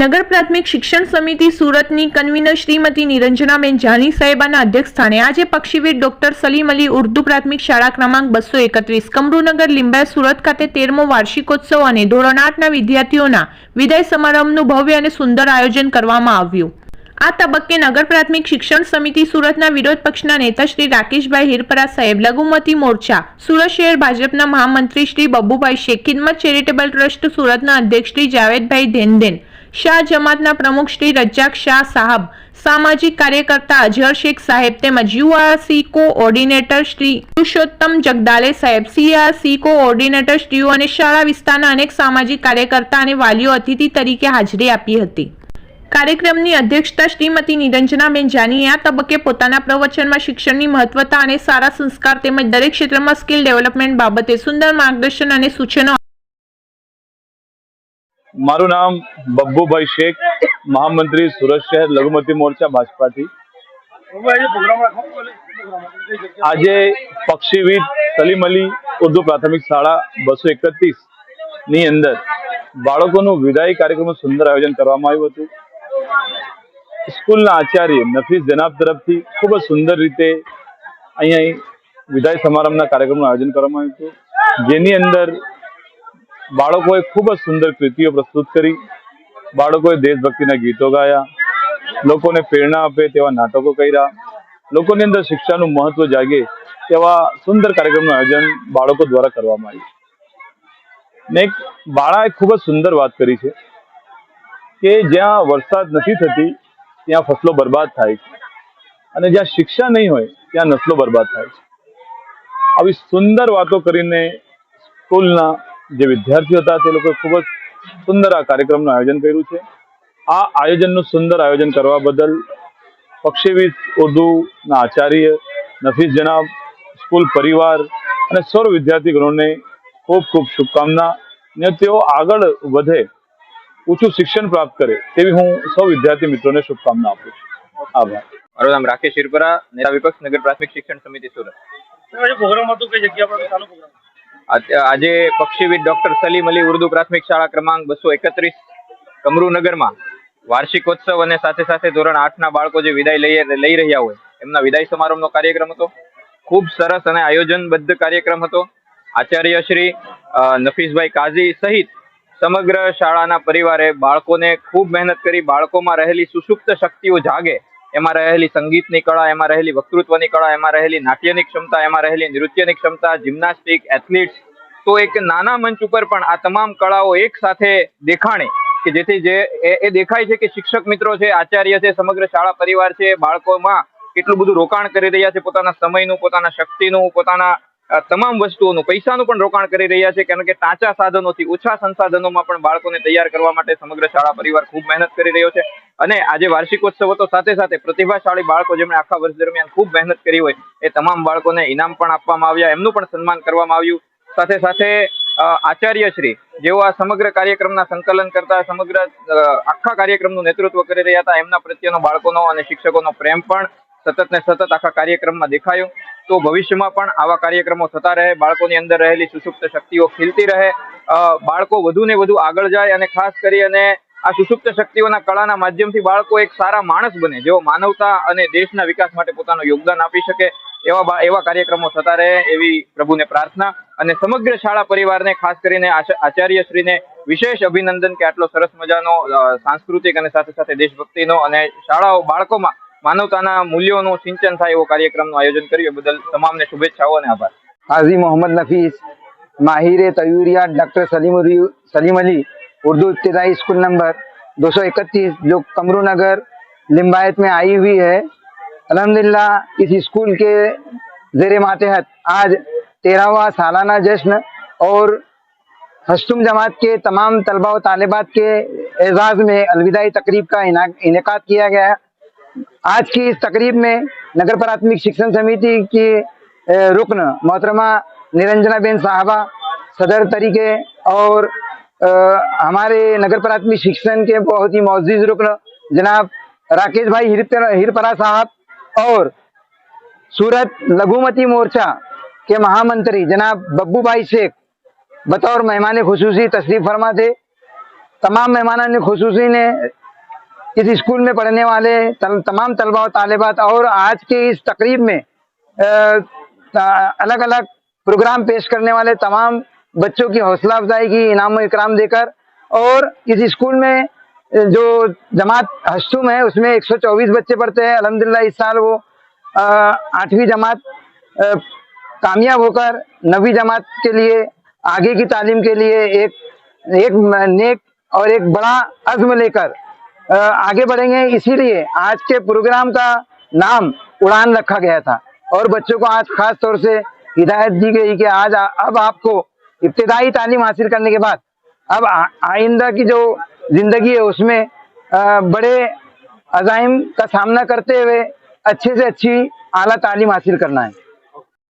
નગર પ્રાથમિક શિક્ષણ સમિતિ સુરતની કન્વીનર શ્રીમતી નિરંજનાબેન જાની સાહેબાના અધ્યક્ષસ્થાને આજે પક્ષીવીર ડોક્ટર સલીમ અલી ઉર્દુ પ્રાથમિક શાળા ક્રમાંક બસો એકત્રીસ, કમરુનગર લીંબા સુરત ખાતે તેરમો વાર્ષિકોત્સવ અને ધોરણ આઠના વિદ્યાર્થીઓના વિદાય સમારંભનું ભવ્ય અને સુંદર આયોજન કરવામાં આવ્યું. આ તબક્કે નગર પ્રાથમિક શિક્ષણ સમિતિ સુરતના વિરોધ પક્ષના નેતા શ્રી રાકેશભાઈ હિરપરા સાહેબ, લઘુમતી મોરચા, સુરત શહેર ભાજપના મહામંત્રી શ્રી બબુભાઈ શેખ ખિદમત ચેરિટેબલ ટ્રસ્ટ સુરતના અધ્યક્ષ શ્રી જાવેદભાઈ ધેનદેન શાહ જમાતના પ્રમુખ શ્રી રજાક શાહ સાહબ, સામાજિક કાર્યકર્તા અજહર શેખ સાહેબ તેમજ યુઆરસી કો શ્રી પુરુષોત્તમ જગદાલે સાહેબ સીઆરસી કો ઓર્ડિનેટર શ્રીઓ અને શાળા વિસ્તારના અનેક સામાજિક કાર્યકર્તા અને વાલીઓ અતિથિ તરીકે હાજરી આપી હતી. કાર્યક્રમની અધ્યક્ષતા શ્રીમતી નિરંજનાબેન જાનીએ આ તબક્કે પોતાના પ્રવચનમાં શિક્ષણની મહત્વતા અને સારા સંસ્કાર તેમજ દરેક ક્ષેત્રમાં સ્કિલ ડેવલપમેન્ટ બાબતે સુંદર માર્ગદર્શન અને સૂચનો મારું નામ બબ્બુભાઈ શેખ, મહામંત્રી સુરત શહેર લઘુમતી મોરચા ભાજપાથી. આજે પક્ષીવિદ સલીમ અલી ઉર્દુ પ્રાથમિક શાળા બસો એકત્રીસની અંદર બાળકોનું વિદાય કાર્યક્રમનું સુંદર આયોજન કરવામાં આવ્યું હતું. સ્કૂલના આચાર્ય નફીસ જનાબ તરફથી ખૂબ જ સુંદર રીતે અહીંયા વિદાય સમારંભના કાર્યક્રમનું આયોજન કરવામાં આવ્યું હતું. જેની અંદર બાળકોએ ખૂબ જ સુંદર કૃતિઓ પ્રસ્તુત કરી. બાળકોએ દેશભક્તિના ગીતો ગાયા. લોકોને પ્રેરણા આપે તેવા નાટકો કર્યા. લોકોની અંદર શિક્ષાનું મહત્વ જાગે તેવા સુંદર કાર્યક્રમનું આયોજન બાળકો દ્વારા કરવામાં આવ્યું. ને બાળાએ ખૂબ જ સુંદર વાત કરી છે કે જ્યાં વરસાદ નથી થતી, ત્યાં ફસલો બરબાદ થાય છે. અને જ્યાં શિક્ષા નહીં હોય, ત્યાં નસલો બરબાદ થાય છે. આવી સુંદર વાતો કરીને સ્કૂલના જે વિદ્યાર્થીઓ હતા તે લોકોએ ખૂબ જ સુંદર આ કાર્યક્રમનું આયોજન કર્યું છે. આ આયોજનનું સુંદર આયોજન કરવા બદલ પક્ષીવીસ ઉર્દુના આચાર્ય નફીસ જનાબ સ્કૂલ પરિવાર અને સર્વ વિદ્યાર્થીગણોને ખૂબ ખૂબ શુભકામના ને તેઓ આગળ વધે ઊંચું શિક્ષણ પ્રાપ્ત કરે તેવી હું સૌ વિદ્યાર્થી મિત્રોને શુભકામના આપું છું. આભાર. મારું નામ રાકેશ શિરપરા નેતા વિપક્ષ નગર પ્રાથમિક શિક્ષણ સમિતિ સુરત. પ્રોગ્રામ હતો કઈ જગ્યા પર ચાલુ પ્રોગ્રામ? આજ- પક્ષીવિદ ડોક્ટર સલીમ અલી ઉર્દુ પ્રાથમિક શાળા ક્રમાંક બસો એકત્રીસ કમરુનગરમાં વાર્ષિકોત્સવ અને સાથે સાથે ધોરણ આઠના બાળકો જે વિદાય લઈ લઈ રહ્યા હોય, એમના વિદાય સમારંભનો કાર્યક્રમ હતો. ખૂબ સરસ અને આયોજનબદ્ધ કાર્યક્રમ હતો. આચાર્ય શ્રી નફીસભાઈ કાઝી સહિત સમગ્ર શાળાના પરિવારે બાળકોને ખૂબ મહેનત કરી બાળકોમાં રહેલી સુષુપ્ત શક્તિઓ જાગે એમાં રહેલી સંગીતની કળા, એમાં રહેલી વક્તૃત્વની કળા, એમાં રહેલી નાટ્યની ક્ષમતા, એમાં રહેલી નૃત્યની ક્ષમતા, જિમ્નાસ્ટિક, એથ્લીટ્સ, તો એક નાના મંચ ઉપર પણ આ તમામ કળાઓ એક સાથે દેખાણે કે જેથી જે એ દેખાય છે કે શિક્ષક મિત્રો છે, આચાર્ય છે, સમગ્ર શાળા પરિવાર છે, બાળકોમાં કેટલું બધું રોકાણ કરી રહ્યા છે પોતાના સમયનું, પોતાના શક્તિનું, પોતાના તમામ વસ્તુઓનું, પૈસાનું પણ રોકાણ કરી રહ્યા છે. કારણ કે ટાંચા સાધનોથી ઓછા સંસાધનોમાં પણ બાળકોને તૈયાર કરવા માટે સમગ્ર શાળા પરિવાર ખૂબ મહેનત કરી રહ્યો છે. અને આજે વાર્ષિકોત્સવ હતો સાથે સાથે પ્રતિભાશાળી બાળકો જેમણે આખા વર્ષ દરમિયાન ખૂબ મહેનત કરી હોય, એ તમામ બાળકોને ઇનામ પણ આપવામાં આવ્યા. એમનું પણ સન્માન કરવામાં આવ્યું. સાથે સાથે આચાર્ય શ્રી જેઓ આ સમગ્ર કાર્યક્રમના સંકલન કરતા, સમગ્ર આખા કાર્યક્રમનું નેતૃત્વ કરી રહ્યા હતા, એમના પ્રત્યેનો બાળકોનો અને શિક્ષકોનો પ્રેમ પણ સતત ને સતત આખા કાર્યક્રમમાં દેખાયો. તો ભવિષ્યમાં પણ આવા કાર્યક્રમો થતા રહે, બાળકોની અંદર રહેલી સુષુપ્ત શક્તિઓ ખીલતી રહે બાળકો વધુ ને વધુ આગળ જાય અને ખાસ કરી અને આ સુષુપ્ત શક્તિઓના કળાના માધ્યમથી બાળકો એક સારા માણસ બને, જેઓ માનવતા અને દેશના વિકાસ માટે પોતાનું યોગદાન આપી શકે, એવા એવા કાર્યક્રમો થતા રહે એવી પ્રભુને પ્રાર્થના અને સમગ્ર શાળા પરિવારને ખાસ કરીને આચ- આચાર્યશ્રીને વિશેષ અભિનંદન કે આટલો સરસ મજાનો સાંસ્કૃતિક અને સાથે સાથે દેશભક્તિનો અને શાળાઓ બાળકોમાં માનવતાના મૂલ્યોનું સિંચન થાય એવો કાર્યક્રમનું આયોજન કર્યું એ બદલ તમામને શુભેચ્છાઓ અને આભાર हाजी मोहम्मद नफीस माहिर तयूरियात डॉक्टर सलीम उरी- सलीम अली उर्दू इब्तदाई स्कूल नंबर 231 जो कमरू नगर लिम्बायत में आई हुई है अल्हम्दुलिल्लाह इस स्कूल के जेर मातहत आज तेरहवा सालाना जश्न और हस्तुम जमात के तमाम तलबा व तालिबात के एजाज में अलविदाई तकरीब का इनका किया गया है आज की इस तकरीब में नगर प्राथमिक शिक्षण समिति की रुकन मोहतरमा निरंजना बेन साहबा सदर तरीके और अ, हमारे नगर प्राथमिक शिक्षण के बहुत ही मोजिज रुकन जनाब राकेश भाई हिरपरा साहब और सूरत लघुमती मोर्चा के महामंत्री जनाब बब्बू भाई शेख बतौर मेहमान खसूसी तशरीफ़ फरमा थे तमाम मेहमान खसूसी ने इस स्कूल में पढ़ने वाले तल, तमाम तलबा और तालिबात और आज के इस तकरीब में अलग अलग प्रोग्राम पेश करने वाले तमाम बच्चों की हौसला अफजाई की इनाम इकराम देकर और इस स्कूल में जो जमात हस्तुम है उसमें 124 बच्चे पढ़ते हैं। अल्हम्दुलिल्लाह इस साल वो आठवीं जमात कामयाब होकर नवी जमात के लिए आगे की तालीम के लिए एक एक नेक और एक बड़ा अज़्म लेकर आगे बढ़ेंगे। इसीलिए आज के प्रोग्राम का नाम उड़ान रखा गया था। और बच्चों को आज खास तौर से हिदायत दी गई कि आज आ, अब आपको इब्तदाई तालीम हासिल करने के बाद अब आ, आइंदा की जो ज़िंदगी है उसमें अ, बड़े अजाइम का सामना करते हुए अच्छे से अच्छी आला तालीम हासिल करना है।